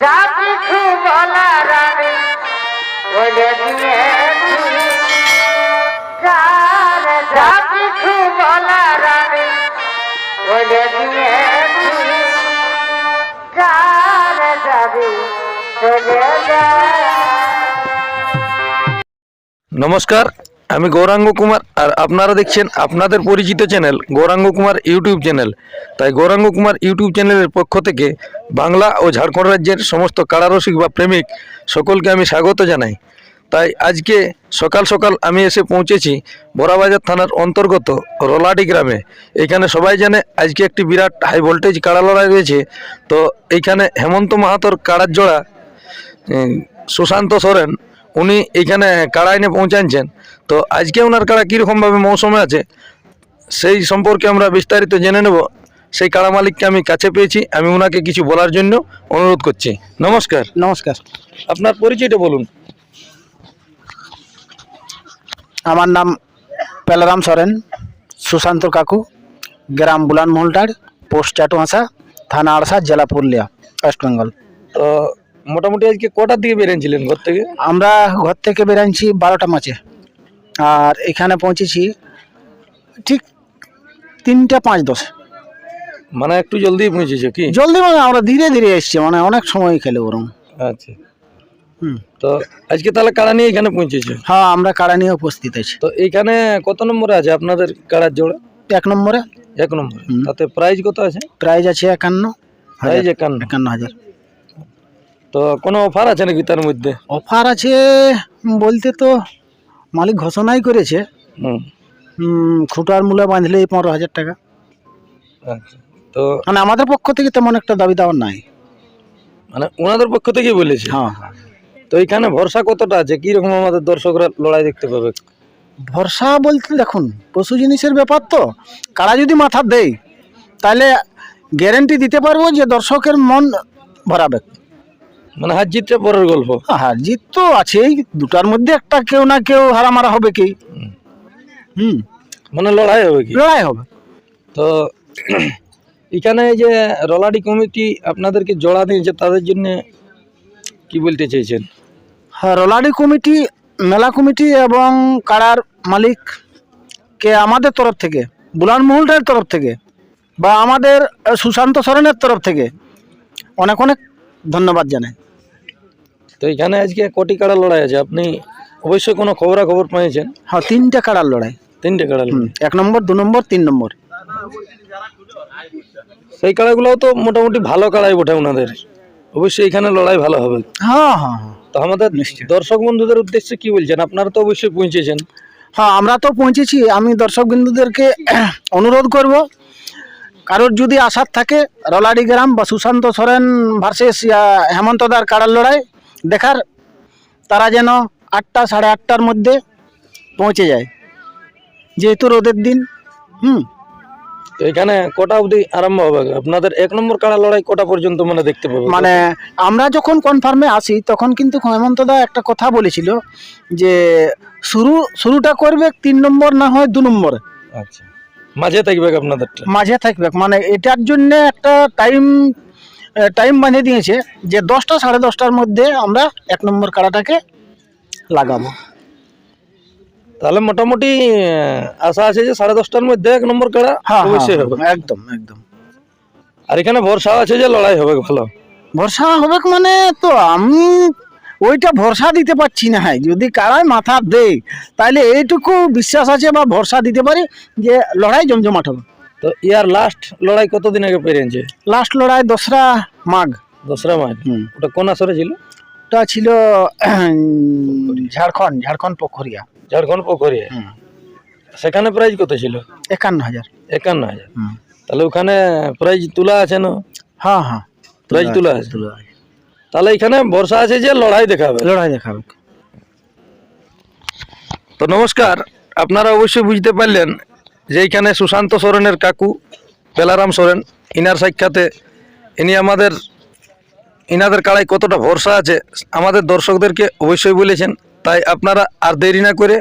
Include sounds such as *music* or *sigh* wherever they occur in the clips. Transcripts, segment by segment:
যা কিছু বলার আমি বলে দিয়েছি যার যা কিছু বলার আমি বলে দিয়েছি যার যাবি চলে যা নমস্কার আমি গৌরাঙ্গ কুমার আর আপনারা দেখছেন আপনাদের পরিচিত channel Gouranga Kumar YouTube channel. তাই গৌরাঙ্গ কুমার ইউটিউব চ্যানেলের পক্ষ থেকে বাংলা ও ঝাড়খণ্ড রাজ্যের সমস্ত কারারসিক বা প্রেমিক সকলকে আমি স্বাগত জানাই। তাই আজকে সকাল সকাল আমি এসে পৌঁছেছি বড়াবাজার থানার অন্তর্গত রোলাডি গ্রামে। এখানে সবাই জানে আজকে একটি বিরাট হাই ভোল্টেজ কাড়া লড়াই রয়েছে। তো এইখানে হেমন্ত মাহাতোর কাড়ার জোড়া সুশান্ত সোরেন, উনি এইখানে কাড়া এনে পৌঁছাচ্ছেন। তো আজকে ওনার কাড়া কীরকমভাবে মৌসুমে আছে সেই সম্পর্কে আমরা বিস্তারিত জেনে নেব। সেই কাড়া মালিককে আমি কাছে পেয়েছি আমি ওনাকে কিছু বলার জন্য অনুরোধ করছি। নমস্কার। নমস্কার। আপনার পরিচয়টা বলুন। আমার নাম পেলারাম সরেন সুশান্ত কাকু গ্রাম বুলান মহলটার পোস্ট চাটুহাসা থানা আড়সা জেলা পুরুলিয়া ওয়েস্ট বেঙ্গল। তো মোটামুটি আজকে কটার দিকে বেরিয়েছিলেন ঘর থেকে? আমরা ঘর থেকে বেরিয়েছি বারোটা মাঝে। আর এখানে পৌঁছেছি ঠিক তিনটা পাঁচ দশ। মানে একটু জলদি পৌঁছেছে কি? জলদি মানে আমরা ধীরে ধীরে এসছি মানে অনেক সময় খেলে বরং আচ্ছা। তো আজকে তাহলে কাড়া নিয়ে এখানে পৌঁছেছে? হ্যাঁ আমরা কাড়া নিয়ে উপস্থিত আছি। তো এইখানে কত নম্বরে আছে আপনাদের কাড়ার জোড়া? এক নম্বরে। এক নম্বর। তাতে প্রাইজ কত আছে? প্রাইজ আছে একান্ন প্রাইজ একান্ন। একান্ন হাজার। তো কোনো অফার আছে নাকি তার মধ্যে? অফার আছে বলতে তো মালিক ঘোষণাই করেছে হুম। খুঁটার মূল্য বাঁধলেই পনেরো হাজার টাকা। আচ্ছা তো মানে আমাদের পক্ষ থেকে তেমন একটা দাবি দেওয়ার নাই। মানে ওনাদের পক্ষ থেকেই বলেছে? হ্যাঁ। তো এখানে ভরসা কতটা আছে? কি রকম আমাদের দর্শকরা লড়াই দেখতে পাবে? ভরসা বলতে দেখুন পশু জিনিসের ব্যাপার তো। কারা যদি মাথা দেয় তাহলে গ্যারেন্টি দিতে পারব যে দর্শকের মন ভরাবে। মানে হার জিতটা পরের গল্প। হার জিত তো আছেই দুটার মধ্যে একটা কেউ না কেউ হারামারা হবে কি? হুম। মানে লড়াই হবে কি? লড়াই হবে। তো এখানে এই যে রলাডি কমিটি আপনাদেরকে জোড়া দিয়েছে তাদের জন্য কি বলতে চাইছেন? হ্যাঁ রোলাডি কমিটি মেলা কমিটি এবং কারার মালিককে আমাদের তরফ থেকে বুলান মহলটার তরফ থেকে বা আমাদের সুশান্ত সরেনের তরফ থেকে অনেক অনেক ধন্যবাদ জানাই। তো এখানে আজকে কোটি কাড়া লড়াই আছে। আপনি অবশ্যই কোনো খবরা খবর পেয়েছেন? হ্যাঁ তিনটা কাড়ার লড়াই। তিনটে কাড়া এক নম্বর দু নম্বর তিন নম্বর। সেই কাড়াগুলোও তো মোটামুটি ভালো কাড়াই বটে ওনাদের। অবশ্যই এখানে লড়াই ভালো হবে। হ্যাঁ হ্যাঁ হ্যাঁ। তো আমাদের দর্শক বন্ধুদের উদ্দেশ্যে কি বলছেন? আপনারা তো অবশ্যই পৌঁছেছেন। হ্যাঁ আমরা তো পৌঁছেছি। আমি দর্শক বিন্দুদেরকে *clears throat* অনুরোধ করব কারোর যদি আশার থাকে রলাডি গ্রাম বা সুশান্ত সরেন ভার্সেস হেমন্তদার কাড়ার লড়াই দেখার তারা যেন আটটা সাড়ে আটটার মধ্যে পৌঁছে যায়। যেহেতু রোদের দিন হুম। তো এখানে কটা অবধি আরম্ভ হবে। আপনাদের এক নম্বর কাড়া লড়াই কটা পর্যন্ত মানে দেখতে পাবো। মানে আমরা যখন কনফার্মে আসি তখন কিন্তু হেমন্তদা একটা কথা বলেছিল যে শুরু শুরুটা করবে তিন নম্বর না হয় দু নম্বর। আচ্ছা। মাঝে থাকবে আপনাদের মাঝে থাকবে। মানে এটার জন্য একটা টাইম টাইম বানিয়ে দিয়েছে যে দশটা সাড়ে দশটার মধ্যে আমরা এক নম্বর কাড়াটাকে লাগাবো। তাহলে মোটামুটি আশা আছে যে সাড়ে দশটার মধ্যে এক নম্বর কাড়া হ্যাঁ অবশ্যই হ্যাঁ, হবে। একদম একদম। আর এখানে ভরসা আছে যে লড়াই হবে ভালো? ভরসা হবে মানে তো আমি ওইটা ভরসা দিতে পারছি না ভাই। যদি কারায় মাথা দেয় তাহলে এইটুকু বিশ্বাস আছে বা ভরসা দিতে পারি যে লড়াই জমজমাট হবে। তো ইয়ার লাস্ট লড়াই কতদিন আগে পেরিয়েছে লাস্ট লড়াই দোসরা মাঘ। দশরা মাঘ? ওটা কোন আসরে ছিল? ওটা ছিল ঝাড়খণ্ড ঝাড়খণ্ড পোখরিয়া। ঝাড়খণ্ড পোখরিয়া? সেখানে প্রাইজ কত ছিল? একান্ন হাজার। একান্ন হাজার। তাহলে ওখানে প্রাইজ তোলা আছে না? হ্যাঁ হ্যাঁ। প্রাইজ তোলা আছে? তুলা আছে। তাহলে এখানে বর্ষা আছে যে লড়াই দেখাবে। লড়াই দেখাবে। তো নমস্কার আপনারা অবশ্যই বুঝতে পারলেন যে এইখানে সুশান্ত সোরেনের কাকু, বেলারাম সোরেন, ইনার সাক্ষাতে ইনি আমাদের, ইনাদের কাড়াই কতটা ভরসা আছে, আমাদের দর্শকদেরকে অবশ্যই বলেছেন। তাই আপনারা আর দেরি না করে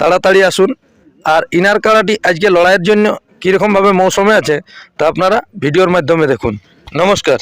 তাড়াতাড়ি আসুন। আর ইনার কাড়াটি আজকে লড়াইয়ের জন্য কীরকমভাবে মৌসুমে আছে, তা আপনারা ভিডিওর মাধ্যমে দেখুন। নমস্কার।